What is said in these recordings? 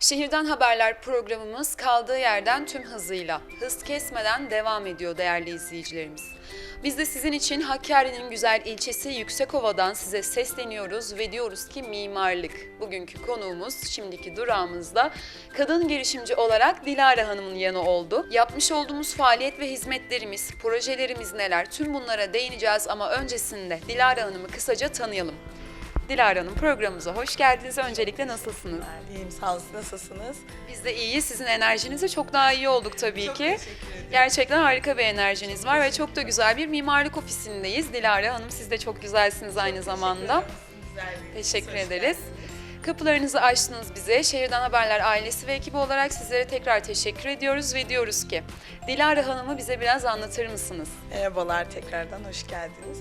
Şehirden Haberler programımız kaldığı yerden tüm hızıyla, hız kesmeden devam ediyor değerli izleyicilerimiz. Biz de sizin için Hakkari'nin güzel ilçesi Yüksekova'dan size sesleniyoruz ve diyoruz ki mimarlık. Bugünkü konuğumuz şimdiki durağımızda kadın girişimci olarak Dilara Hanım'ın yanı oldu. Yapmış olduğumuz faaliyet ve hizmetlerimiz, projelerimiz neler tüm bunlara değineceğiz ama öncesinde Dilara Hanım'ı kısaca tanıyalım. Dilara Hanım programımıza hoş geldiniz. Öncelikle nasılsınız? İyiyim sağ olun. Nasılsınız? Biz de iyiyiz. Sizin enerjinize çok daha iyi olduk tabii Çok ki. teşekkür ederim. Gerçekten harika bir enerjiniz var ve çok da güzel bir mimarlık ofisindeyiz. Dilara Hanım siz de çok güzelsiniz aynı zamanda. Teşekkür ederiz. Kapılarınızı açtınız bize. Şehirden Haberler ailesi ve ekibi olarak sizlere tekrar teşekkür ediyoruz ve diyoruz ki Dilara Hanım'ı bize biraz anlatır mısınız? Merhabalar tekrardan hoş geldiniz.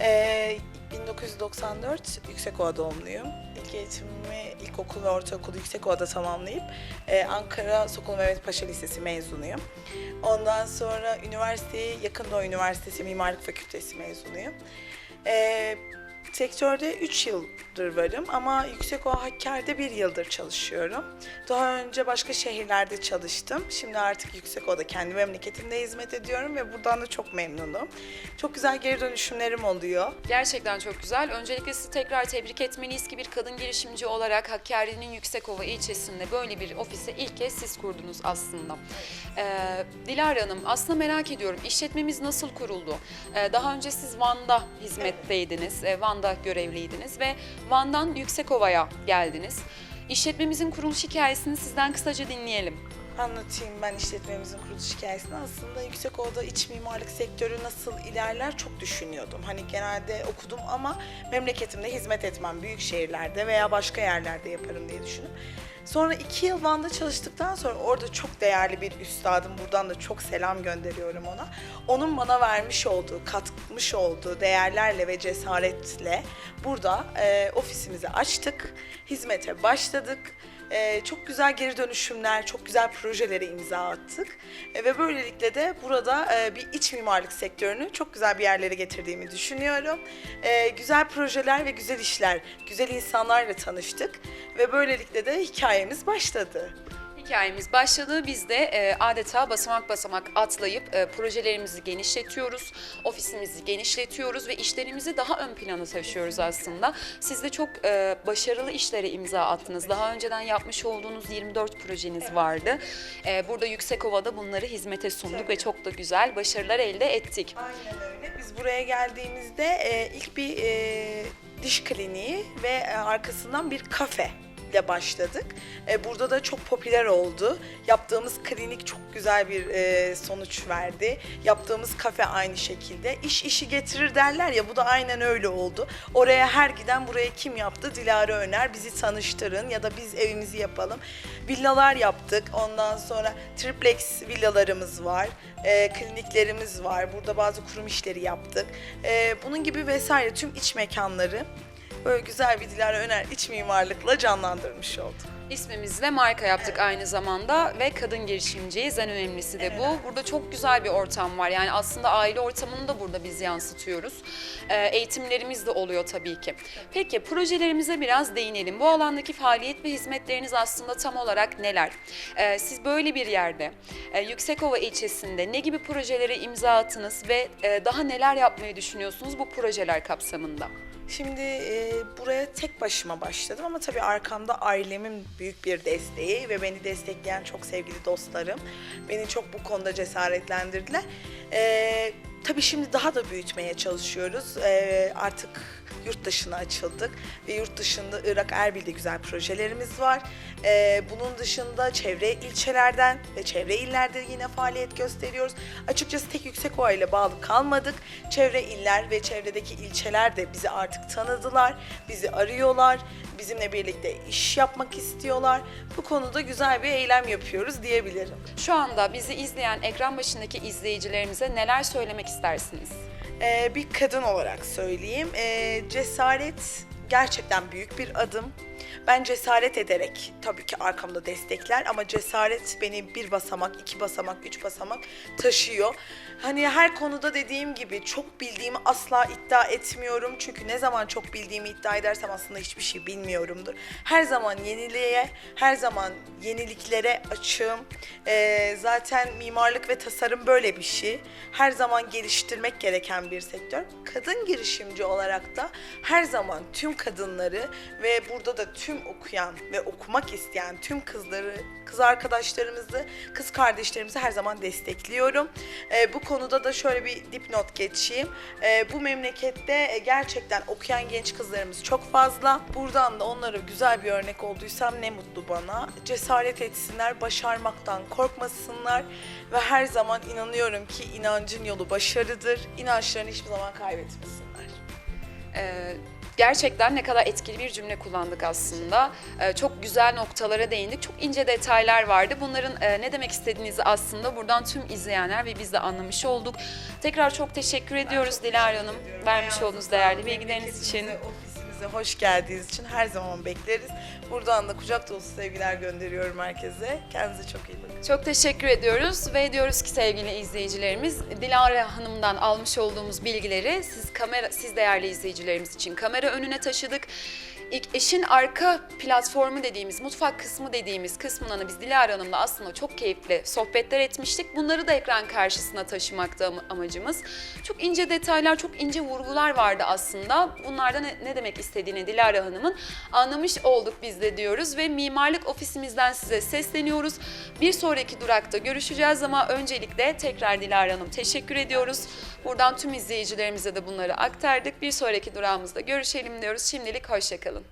Ee, 1994 Yüksekova doğumluyum. İlk eğitimimi ilkokul ve ortaokulu Yüksekova'da tamamlayıp e, Ankara Sokol Mehmet Paşa Lisesi mezunuyum. Ondan sonra üniversiteyi Yakın Doğu Üniversitesi Mimarlık Fakültesi mezunuyum. Ee, sektörde 3 yıldır varım ama Yüksekova Hakkari'de 1 yıldır çalışıyorum. Daha önce başka şehirlerde çalıştım. Şimdi artık Yüksekova'da kendi memleketimde hizmet ediyorum ve buradan da çok memnunum. Çok güzel geri dönüşümlerim oluyor. Gerçekten çok güzel. Öncelikle sizi tekrar tebrik etmeliyiz ki bir kadın girişimci olarak Hakkari'nin Yüksekova ilçesinde böyle bir ofise ilk kez siz kurdunuz aslında. Ee, Dilara Hanım aslında merak ediyorum işletmemiz nasıl kuruldu? Ee, daha önce siz Van'da hizmetteydiniz, e, Van'da görevliydiniz ve Van'dan Yüksekova'ya geldiniz. İşletmemizin kuruluş hikayesini sizden kısaca dinleyelim. Anlatayım ben işletmemizin kuruluş hikayesini. Aslında Yüksekova'da iç mimarlık sektörü nasıl ilerler çok düşünüyordum. Hani genelde okudum ama memleketimde hizmet etmem büyük şehirlerde veya başka yerlerde yaparım diye düşündüm. Sonra iki yıl Van'da çalıştıktan sonra orada çok değerli bir üstadım. Buradan da çok selam gönderiyorum ona. Onun bana vermiş olduğu, katmış olduğu değerlerle ve cesaretle burada e, ofisimizi açtık. Hizmete başladık. Ee, çok güzel geri dönüşümler, çok güzel projelere imza attık. Ee, ve böylelikle de burada e, bir iç mimarlık sektörünü çok güzel bir yerlere getirdiğimi düşünüyorum. Ee, güzel projeler ve güzel işler, güzel insanlarla tanıştık. Ve böylelikle de hikayemiz başladı. Hikayemiz başladı. Biz de e, adeta basamak basamak atlayıp e, projelerimizi genişletiyoruz, ofisimizi genişletiyoruz ve işlerimizi daha ön plana taşıyoruz aslında. Siz de çok e, başarılı işlere imza attınız. Daha önceden yapmış olduğunuz 24 projeniz vardı. E, burada Yüksekova'da bunları hizmete sunduk ve çok da güzel başarılar elde ettik. Aynen öyle. Biz buraya geldiğimizde e, ilk bir e, diş kliniği ve e, arkasından bir kafe ile başladık. E, burada da çok popüler oldu. Yaptığımız klinik çok güzel bir e, sonuç verdi. Yaptığımız kafe aynı şekilde. İş işi getirir derler ya bu da aynen öyle oldu. Oraya her giden buraya kim yaptı? Dilara Öner bizi tanıştırın ya da biz evimizi yapalım. Villalar yaptık. Ondan sonra triplex villalarımız var. E, kliniklerimiz var. Burada bazı kurum işleri yaptık. E, bunun gibi vesaire tüm iç mekanları böyle güzel bir Dilara Öner iç mimarlıkla canlandırmış olduk. İsmimizle marka yaptık aynı zamanda ve kadın girişimciyiz. En önemlisi de bu. Burada çok güzel bir ortam var. Yani aslında aile ortamını da burada biz yansıtıyoruz. Ee, eğitimlerimiz de oluyor tabii ki. Peki projelerimize biraz değinelim. Bu alandaki faaliyet ve hizmetleriniz aslında tam olarak neler? Ee, siz böyle bir yerde, e, Yüksekova ilçesinde ne gibi projelere imza attınız ve e, daha neler yapmayı düşünüyorsunuz bu projeler kapsamında? Şimdi e, buraya tek başıma başladım ama tabii arkamda ailemin büyük bir desteği ve beni destekleyen çok sevgili dostlarım beni çok bu konuda cesaretlendirdiler. E, tabii şimdi daha da büyütmeye çalışıyoruz. E, artık yurt dışına açıldık ve yurt dışında Irak Erbil'de güzel projelerimiz var. E, bunun dışında çevre ilçelerden ve çevre illerde yine faaliyet gösteriyoruz. Açıkçası tek Yüksekova ile bağlı kalmadık. Çevre iller ve çevredeki ilçeler de bizi artık tanıdılar, bizi arıyorlar, bizimle birlikte iş yapmak istiyorlar. Bu konuda güzel bir eylem yapıyoruz diyebilirim. Şu anda bizi izleyen ekran başındaki izleyicilerimize neler söylemek istersiniz? Ee, bir kadın olarak söyleyeyim. Ee, cesaret gerçekten büyük bir adım. Ben cesaret ederek tabii ki arkamda destekler ama cesaret beni bir basamak, iki basamak, üç basamak taşıyor. Hani her konuda dediğim gibi çok bildiğimi asla iddia etmiyorum. Çünkü ne zaman çok bildiğimi iddia edersem aslında hiçbir şey bilmiyorumdur. Her zaman yeniliğe, her zaman yeniliklere açığım. Ee, zaten mimarlık ve tasarım böyle bir şey. Her zaman geliştirmek gereken bir sektör. Kadın girişimci olarak da her zaman tüm kadınları ve burada da tüm okuyan ve okumak isteyen tüm kızları, kız arkadaşlarımızı, kız kardeşlerimizi her zaman destekliyorum. Ee, bu konuda da şöyle bir dipnot geçeyim. Ee, bu memlekette gerçekten okuyan genç kızlarımız çok fazla. Buradan da onlara güzel bir örnek olduysam ne mutlu bana. Cesaret etsinler, başarmaktan korkmasınlar ve her zaman inanıyorum ki inancın yolu başarıdır. İnançlarını hiçbir zaman kaybetmesinler. Ee, gerçekten ne kadar etkili bir cümle kullandık aslında. Ee, çok güzel noktalara değindik. Çok ince detaylar vardı. Bunların e, ne demek istediğinizi aslında buradan tüm izleyenler ve biz de anlamış olduk. Tekrar çok teşekkür ediyoruz Dilara Hanım. Vermiş olduğunuz değerli bilgileriniz için. Ofisimize hoş geldiğiniz için her zaman bekleriz. Buradan da kucak dolusu sevgiler gönderiyorum herkese. Kendinize çok iyi bakın. Çok teşekkür ediyoruz ve diyoruz ki sevgili izleyicilerimiz Dilara Hanım'dan almış olduğumuz bilgileri siz kamera siz değerli izleyicilerimiz için kamera önüne taşıdık. İlk eşin arka platformu dediğimiz, mutfak kısmı dediğimiz kısmına biz Dilara Hanım'la aslında çok keyifli sohbetler etmiştik. Bunları da ekran karşısına taşımakta am- amacımız. Çok ince detaylar, çok ince vurgular vardı aslında. Bunlardan ne, ne demek istediğini Dilara Hanım'ın anlamış olduk biz de diyoruz ve mimarlık ofisimizden size sesleniyoruz. Bir sonraki durakta görüşeceğiz ama öncelikle tekrar Dilara Hanım teşekkür ediyoruz. Buradan tüm izleyicilerimize de bunları aktardık. Bir sonraki durağımızda görüşelim diyoruz. Şimdilik hoşçakalın.